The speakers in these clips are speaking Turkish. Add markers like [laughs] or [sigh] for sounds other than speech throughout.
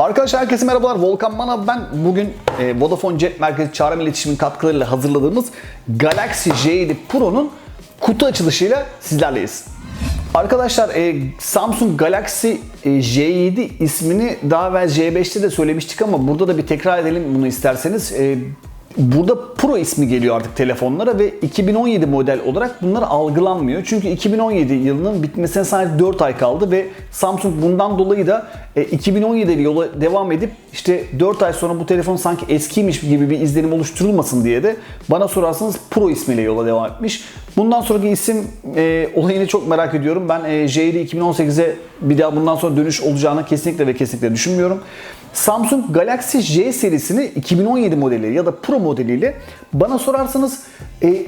Arkadaşlar herkese merhabalar. Volkan Manav ben. Bugün e, Vodafone Jet Merkezi Çağrı İletişim'in katkılarıyla hazırladığımız Galaxy J7 Pro'nun kutu açılışıyla sizlerleyiz. Arkadaşlar e, Samsung Galaxy e, J7 ismini daha evvel J5'te de söylemiştik ama burada da bir tekrar edelim bunu isterseniz. E, Burada Pro ismi geliyor artık telefonlara ve 2017 model olarak bunlar algılanmıyor. Çünkü 2017 yılının bitmesine sadece 4 ay kaldı ve Samsung bundan dolayı da e, 2017 yola devam edip işte 4 ay sonra bu telefon sanki eskiymiş gibi bir izlenim oluşturulmasın diye de bana sorarsanız Pro ismiyle yola devam etmiş. Bundan sonraki isim e, olayını çok merak ediyorum. Ben e, J7 2018'e bir daha bundan sonra dönüş olacağını kesinlikle ve kesinlikle düşünmüyorum. Samsung Galaxy J serisini 2017 modeli ya da Pro modeliyle bana sorarsanız e,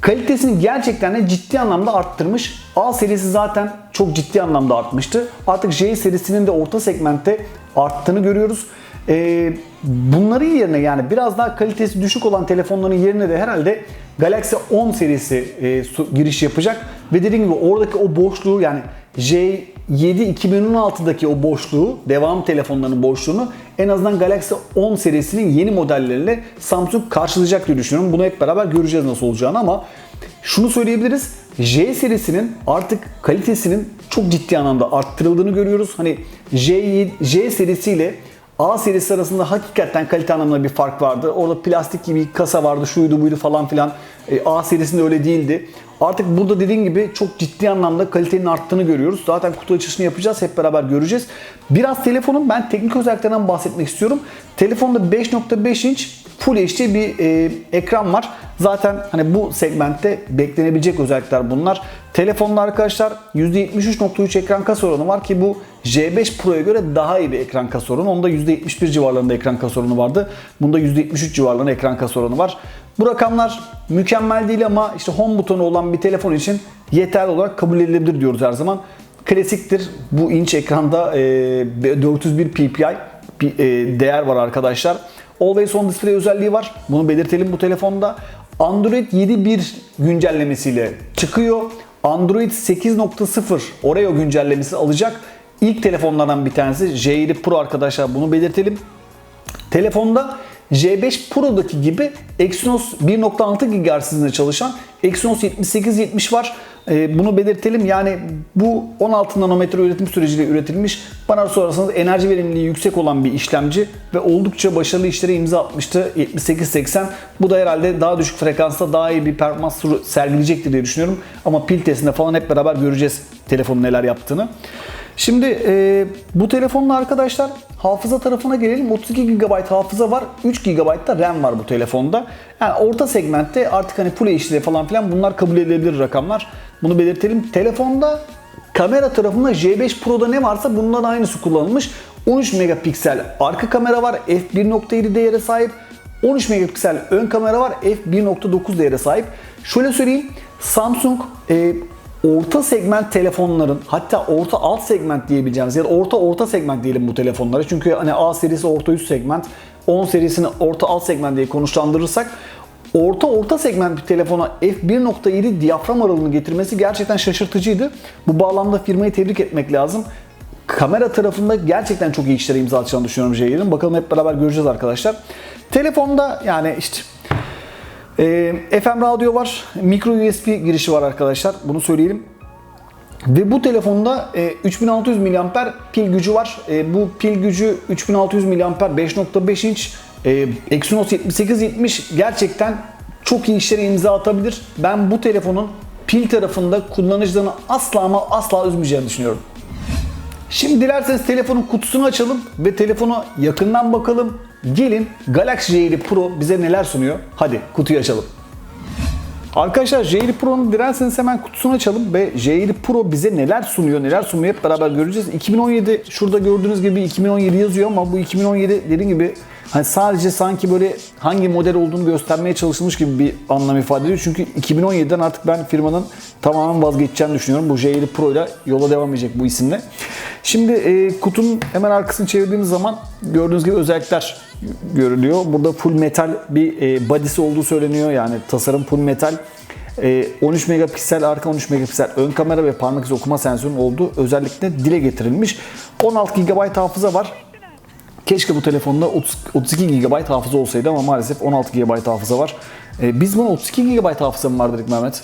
kalitesini gerçekten de ciddi anlamda arttırmış. A serisi zaten çok ciddi anlamda artmıştı. Artık J serisinin de orta segmentte arttığını görüyoruz. E, bunların yerine yani biraz daha kalitesi düşük olan telefonların yerine de herhalde Galaxy 10 serisi e, giriş yapacak. Ve dediğim gibi oradaki o boşluğu yani J7 2016'daki o boşluğu, devam telefonlarının boşluğunu en azından Galaxy 10 serisinin yeni modelleriyle Samsung karşılayacak diye düşünüyorum. Bunu hep beraber göreceğiz nasıl olacağını ama şunu söyleyebiliriz. J serisinin artık kalitesinin çok ciddi anlamda arttırıldığını görüyoruz. Hani J, J serisiyle A serisi arasında hakikaten kalite anlamında bir fark vardı. Orada plastik gibi kasa vardı, şuydu buydu falan filan. E, A serisinde öyle değildi. Artık burada dediğim gibi çok ciddi anlamda kalitenin arttığını görüyoruz. Zaten kutu açılışını yapacağız, hep beraber göreceğiz. Biraz telefonun ben teknik özelliklerinden bahsetmek istiyorum. Telefonda 5.5 inç Full HD bir e, ekran var. Zaten hani bu segmentte beklenebilecek özellikler bunlar. Telefonda arkadaşlar %73.3 ekran kasa oranı var ki bu J5 Pro'ya göre daha iyi bir ekran kasa oranı. Onda %71 civarlarında ekran kasa oranı vardı. Bunda %73 civarlarında ekran kasa oranı var. Bu rakamlar mükemmel değil ama işte home butonu olan bir telefon için yeterli olarak kabul edilebilir diyoruz her zaman. Klasiktir bu inç ekranda e, 401 ppi bir e, değer var arkadaşlar. Always on display özelliği var. Bunu belirtelim bu telefonda. Android 7.1 güncellemesiyle çıkıyor. Android 8.0 Oreo güncellemesi alacak. İlk telefonlardan bir tanesi J7 Pro arkadaşlar bunu belirtelim. Telefonda J5 Pro'daki gibi Exynos 1.6 GHz hızında çalışan Exynos 7870 var. Ee, bunu belirtelim. Yani bu 16 nanometre üretim süreciyle üretilmiş. Bana sorarsanız enerji verimliliği yüksek olan bir işlemci ve oldukça başarılı işlere imza atmıştı 7880. Bu da herhalde daha düşük frekansta daha iyi bir performans sergileyecektir diye düşünüyorum. Ama pil testinde falan hep beraber göreceğiz telefonun neler yaptığını. Şimdi e, bu telefonla arkadaşlar hafıza tarafına gelelim. 32 GB hafıza var. 3 GB da RAM var bu telefonda. Yani orta segmentte artık hani Full HD falan filan bunlar kabul edilebilir rakamlar. Bunu belirtelim. Telefonda kamera tarafında J5 Pro'da ne varsa bundan aynısı kullanılmış. 13 megapiksel arka kamera var. f1.7 değere sahip. 13 megapiksel ön kamera var. f1.9 değere sahip. Şöyle söyleyeyim. Samsung e, orta segment telefonların hatta orta alt segment diyebileceğimiz ya da orta orta segment diyelim bu telefonlara. Çünkü hani A serisi orta üst segment, 10 serisini orta alt segment diye konuşlandırırsak orta orta segment bir telefona f1.7 diyafram aralığını getirmesi gerçekten şaşırtıcıydı. Bu bağlamda firmayı tebrik etmek lazım. Kamera tarafında gerçekten çok iyi işlere imza atacağını düşünüyorum J7'in. Bakalım hep beraber göreceğiz arkadaşlar. Telefonda yani işte ee, FM radyo var, micro USB girişi var arkadaşlar. Bunu söyleyelim. Ve bu telefonda e, 3600 mAh pil gücü var. E, bu pil gücü 3600 mAh 5.5 inç e, Exynos 7870 gerçekten çok iyi işlere imza atabilir. Ben bu telefonun pil tarafında kullanıcılarını asla ama asla üzmeyeceğini düşünüyorum. Şimdi dilerseniz telefonun kutusunu açalım ve telefona yakından bakalım. Gelin Galaxy J7 Pro bize neler sunuyor? Hadi kutuyu açalım. Arkadaşlar J7 Pro'nun dilerseniz hemen kutusunu açalım ve J7 Pro bize neler sunuyor, neler sunuyor hep beraber göreceğiz. 2017 şurada gördüğünüz gibi 2017 yazıyor ama bu 2017 dediğim gibi hani sadece sanki böyle hangi model olduğunu göstermeye çalışılmış gibi bir anlam ifade ediyor. Çünkü 2017'den artık ben firmanın tamamen vazgeçeceğini düşünüyorum. Bu J7 Pro ile yola devam edecek bu isimle. Şimdi e, kutunun hemen arkasını çevirdiğimiz zaman gördüğünüz gibi özellikler görülüyor. Burada full metal bir e, body'si olduğu söyleniyor. Yani tasarım full metal. E, 13 megapiksel arka 13 megapiksel ön kamera ve parmak izi okuma sensörünün olduğu özellikle dile getirilmiş. 16 GB hafıza var. Keşke bu telefonda 30, 32 GB hafıza olsaydı ama maalesef 16 GB hafıza var. Ee, biz buna 32 GB hafıza mı var dedik Mehmet?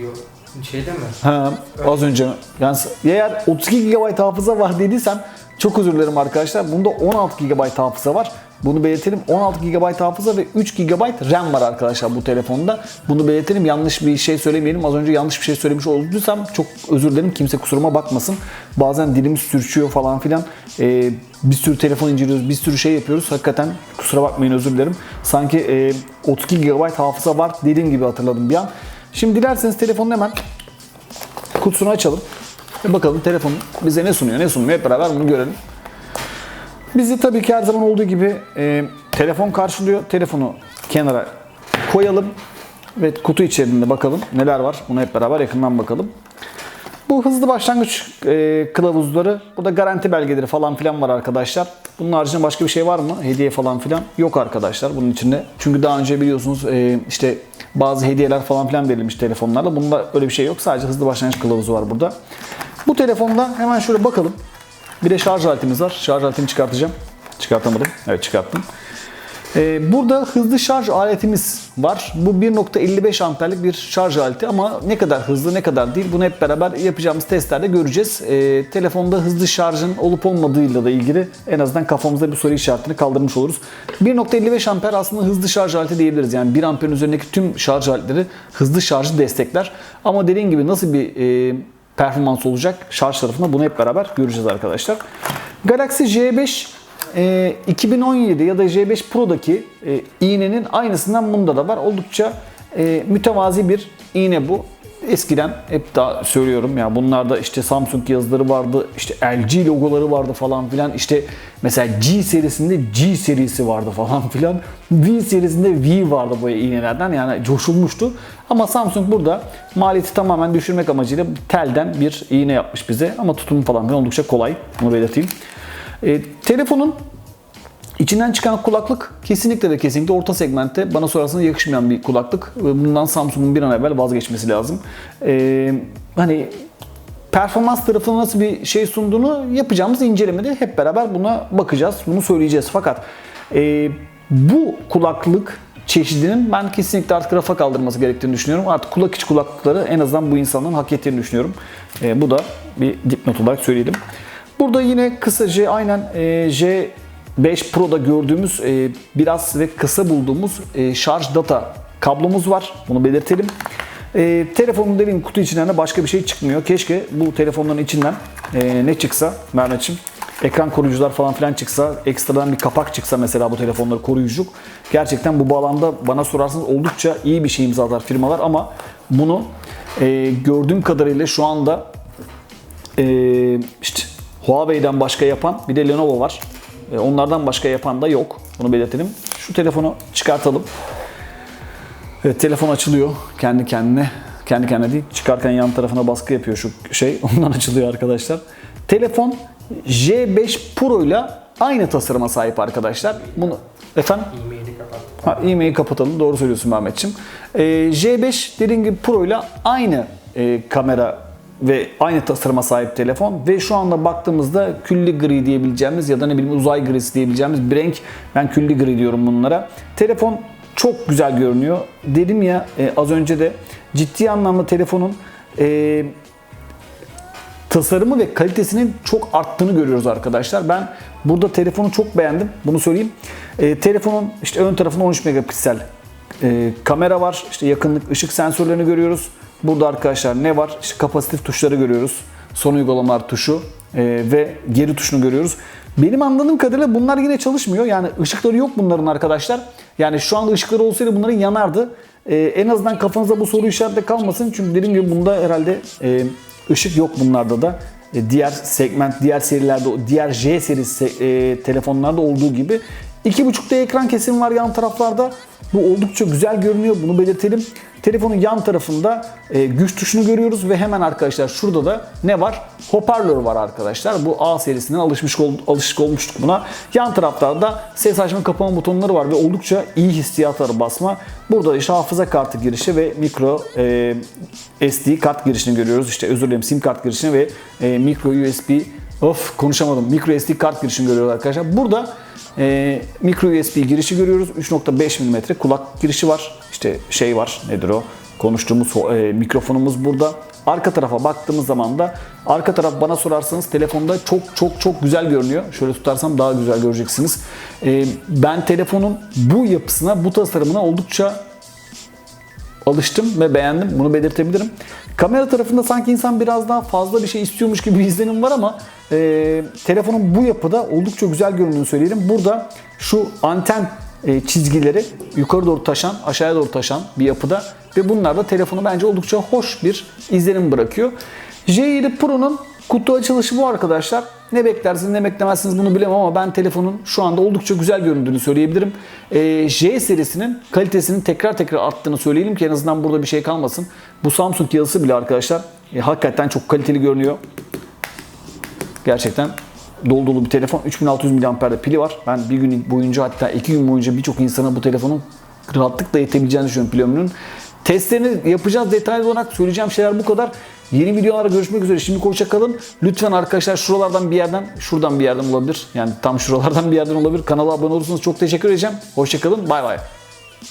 Yok. Şeyde mi? Ha, az önce. Yani eğer 32 GB hafıza var dediysem çok özür dilerim arkadaşlar. Bunda 16 GB hafıza var. Bunu belirtelim. 16 GB hafıza ve 3 GB RAM var arkadaşlar bu telefonda. Bunu belirtelim. Yanlış bir şey söylemeyelim. Az önce yanlış bir şey söylemiş olduysam çok özür dilerim. Kimse kusuruma bakmasın. Bazen dilimiz sürçüyor falan filan. Ee, bir sürü telefon inceliyoruz. Bir sürü şey yapıyoruz. Hakikaten kusura bakmayın özür dilerim. Sanki e, 32 GB hafıza var dediğim gibi hatırladım bir an. Şimdi dilerseniz telefonun hemen kutusunu açalım. Ve bakalım telefon bize ne sunuyor, ne sunmuyor hep beraber bunu görelim. Bizi tabii ki her zaman olduğu gibi e, telefon karşılıyor. Telefonu kenara koyalım ve kutu içerisinde bakalım neler var. Bunu hep beraber yakından bakalım. Bu hızlı başlangıç e, kılavuzları, burada garanti belgeleri falan filan var arkadaşlar. Bunun haricinde başka bir şey var mı? Hediye falan filan yok arkadaşlar bunun içinde. Çünkü daha önce biliyorsunuz e, işte bazı hediyeler falan filan verilmiş telefonlarla. Bunda öyle bir şey yok. Sadece hızlı başlangıç kılavuzu var burada. Bu telefonda hemen şöyle bakalım. Bir de şarj aletimiz var. Şarj aletini çıkartacağım. Çıkartamadım. Evet çıkarttım. Ee, burada hızlı şarj aletimiz var. Bu 1.55 amperlik bir şarj aleti ama ne kadar hızlı ne kadar değil bunu hep beraber yapacağımız testlerde göreceğiz. Ee, telefonda hızlı şarjın olup olmadığıyla da ilgili en azından kafamızda bir soru işaretini kaldırmış oluruz. 1.55 amper aslında hızlı şarj aleti diyebiliriz. Yani 1 amperin üzerindeki tüm şarj aletleri hızlı şarjı destekler. Ama dediğim gibi nasıl bir e, performans olacak şarj tarafında bunu hep beraber göreceğiz arkadaşlar. Galaxy J5 e, 2017 ya da J5 Pro'daki e, iğnenin aynısından bunda da var. Oldukça e, mütevazi bir iğne bu. Eskiden hep daha söylüyorum ya bunlarda işte Samsung yazıları vardı, işte LG logoları vardı falan filan. İşte mesela G serisinde G serisi vardı falan [laughs] filan. V serisinde V vardı bu iğnelerden yani coşulmuştu. Ama Samsung burada maliyeti tamamen düşürmek amacıyla telden bir iğne yapmış bize. Ama tutumu falan filan oldukça kolay. Bunu belirteyim. E, telefonun İçinden çıkan kulaklık kesinlikle ve kesinlikle orta segmentte bana sorarsanız yakışmayan bir kulaklık. Bundan Samsung'un bir an evvel vazgeçmesi lazım. Ee, hani performans tarafında nasıl bir şey sunduğunu yapacağımız incelemede hep beraber buna bakacağız. Bunu söyleyeceğiz. Fakat e, bu kulaklık çeşidinin ben kesinlikle artık rafa kaldırması gerektiğini düşünüyorum. Artık kulak içi kulaklıkları en azından bu insanların hak ettiğini düşünüyorum. E, bu da bir dipnot olarak söyleyelim. Burada yine kısaca aynen e, J 5 Pro'da gördüğümüz e, biraz ve kısa bulduğumuz e, şarj data kablomuz var. Bunu belirtelim. E, telefonun dediğim kutu içinden de başka bir şey çıkmıyor. Keşke bu telefonların içinden e, ne çıksa Mehmetciğim ekran koruyucular falan filan çıksa, ekstradan bir kapak çıksa mesela bu telefonları koruyucuk. Gerçekten bu bağlamda bana sorarsanız oldukça iyi bir şey imzalar firmalar ama bunu e, gördüğüm kadarıyla şu anda e, işte Huawei'den başka yapan bir de Lenovo var. E, onlardan başka yapan da yok. Bunu belirtelim. Şu telefonu çıkartalım. Evet telefon açılıyor kendi kendine. Kendi kendine değil. Çıkarken yan tarafına baskı yapıyor şu şey. [laughs] Ondan açılıyor arkadaşlar. Telefon J5 Pro ile aynı tasarıma sahip arkadaşlar. Bunu efendim. Ha, e-mail'i kapatalım. Doğru söylüyorsun Mehmetçim. Ee, J5 dediğim gibi Pro ile aynı e, kamera ve aynı tasarıma sahip telefon ve şu anda baktığımızda külli gri diyebileceğimiz ya da ne bileyim uzay grisi diyebileceğimiz bir renk. Ben külli gri diyorum bunlara. Telefon çok güzel görünüyor. Dedim ya e, az önce de ciddi anlamda telefonun e, tasarımı ve kalitesinin çok arttığını görüyoruz arkadaşlar. Ben burada telefonu çok beğendim. Bunu söyleyeyim. E, telefonun işte ön tarafında 13 megapiksel e, kamera var. İşte yakınlık ışık sensörlerini görüyoruz. Burada arkadaşlar ne var? İşte kapasitif tuşları görüyoruz. Son uygulamalar tuşu e, ve geri tuşunu görüyoruz. Benim anladığım kadarıyla bunlar yine çalışmıyor. Yani ışıkları yok bunların arkadaşlar. Yani şu anda ışıkları olsaydı bunların yanardı. E, en azından kafanızda bu soru işareti kalmasın. Çünkü dediğim gibi bunda herhalde e, ışık yok bunlarda da. E, diğer segment, diğer serilerde, diğer J serisi e, telefonlarda olduğu gibi 2.5D ekran kesimi var yan taraflarda. Bu oldukça güzel görünüyor. Bunu belirtelim. Telefonun yan tarafında e, güç tuşunu görüyoruz ve hemen arkadaşlar şurada da ne var? Hoparlör var arkadaşlar. Bu A serisinden alışmış alışık olmuştuk buna. Yan taraflarda ses açma kapama butonları var ve oldukça iyi hissiyatları basma. Burada işte hafıza kartı girişi ve mikro e, SD kart girişini görüyoruz. İşte özür dilerim sim kart girişini ve e, micro USB Of konuşamadım. Micro SD kart girişini görüyoruz arkadaşlar. Burada e, micro USB girişi görüyoruz. 3.5 mm kulak girişi var. İşte şey var nedir o? Konuştuğumuz e, mikrofonumuz burada. Arka tarafa baktığımız zaman da arka taraf bana sorarsanız telefonda çok çok çok güzel görünüyor. Şöyle tutarsam daha güzel göreceksiniz. E, ben telefonun bu yapısına, bu tasarımına oldukça alıştım ve beğendim. Bunu belirtebilirim. Kamera tarafında sanki insan biraz daha fazla bir şey istiyormuş gibi bir izlenim var ama e, telefonun bu yapıda oldukça güzel göründüğünü söyleyelim. Burada şu anten e, çizgileri yukarı doğru taşan, aşağıya doğru taşan bir yapıda ve bunlar da telefonu bence oldukça hoş bir izlenim bırakıyor. J7 Pro'nun kutu açılışı bu arkadaşlar. Ne beklersiniz ne beklemezsiniz bunu bilemem ama ben telefonun şu anda oldukça güzel göründüğünü söyleyebilirim. Ee, J serisinin kalitesinin tekrar tekrar arttığını söyleyelim ki en azından burada bir şey kalmasın. Bu Samsung yazısı bile arkadaşlar e, hakikaten çok kaliteli görünüyor. Gerçekten dolu dolu bir telefon. 3600 mAh'de pili var. Ben bir gün boyunca hatta iki gün boyunca birçok insana bu telefonun rahatlıkla yetebileceğini düşünüyorum pil ömrünün. Testlerini yapacağız. Detaylı olarak söyleyeceğim şeyler bu kadar. Yeni videolarda görüşmek üzere. Şimdi hoşça kalın. Lütfen arkadaşlar şuralardan bir yerden, şuradan bir yerden olabilir. Yani tam şuralardan bir yerden olabilir. Kanala abone olursanız çok teşekkür edeceğim. Hoşça kalın. Bay bay.